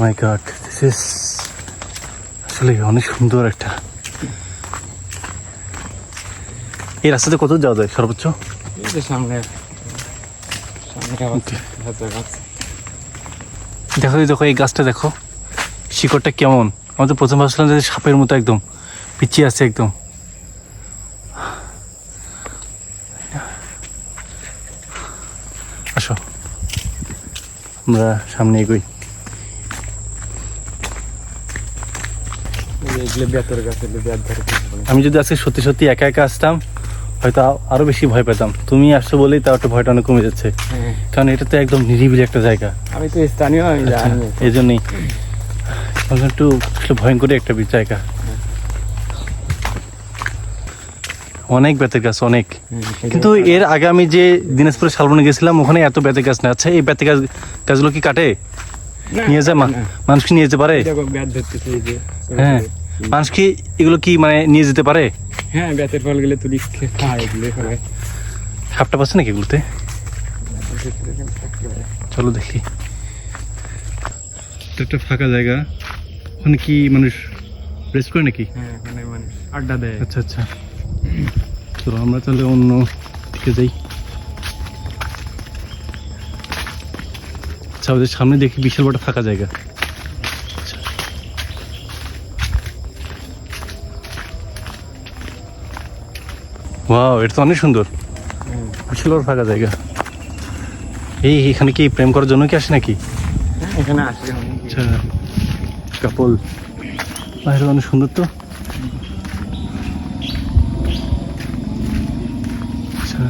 My god this is আসলে অনেক সুন্দর একটা। এই রাস্তাতে কত যাওয়া যায় সর্বোচ্চ? সামনে। দেখো দেখো এই গাছটা দেখো। শিকড়টা কেমন? আমি তো প্রথম ভাবছিলাম যে সাপের মতো একদম। পিছিয়ে আছে একদম। আসো। আমরা সামনে এগোই এই যে এগুলো বেতের গাছ এগুলো বেত ধরে কিছু বলে। আমি যদি আজকে সত্যি সত্যি একা একা আসতাম হয়তো আরও বেশি ভয় পেতাম। তুমি আসছো বলেই তাও একটু ভয়টা অনেক কমে যাচ্ছে। হ্যাঁ, কারণ এটা তো একদম নিরিবিলি একটা জায়গা। আমি তো স্থানীয় আমি আচ্ছা, জানি। এই জন্যই একটু ভয়ঙ্কর একটা জায়গা। অনেক বেতের গাছ অনেক। কিন্তু এর আগে আমি যে দিনাজপুরে শালবনে গেছিলাম ওখানে এত বেতের গাছ না আচ্ছা এই বেতের গাছ গাছগুলো কি কাটে? নিয়ে যায় মা- না, মানুষ কি নিয়ে যেতে পারে হ্যাঁ। মানুষ কি এগুলো কি মানে নিয়ে যেতে পারে? হ্যাঁ বেতের ফলগুলো তুলি খায় সাপটা পাচ্ছে নাকি এগুলোতে? চলো দেখি। একটা ফাঁকা জায়গা। ওখানে কি মানুষ রেস্ট করে নাকি? হ্যাঁ মানুষ আড্ডা দেয়। আচ্ছা আচ্ছা। চলো আমরা তাহলে অন্য দিকে যাই। আচ্ছা ওদের সামনে দেখি বিশাল বড় ফাঁকা জায়গা। ওয়াও এটা তো অনেক সুন্দর। বিশাল বড় ফাঁকা জায়গা। এই এখানে কি প্রেম করার জন্য কি আসে নাকি? হ্যাঁ, এখানে আসে আচ্ছা কাপল বাইরে অনেক সুন্দর তো। আচ্ছা।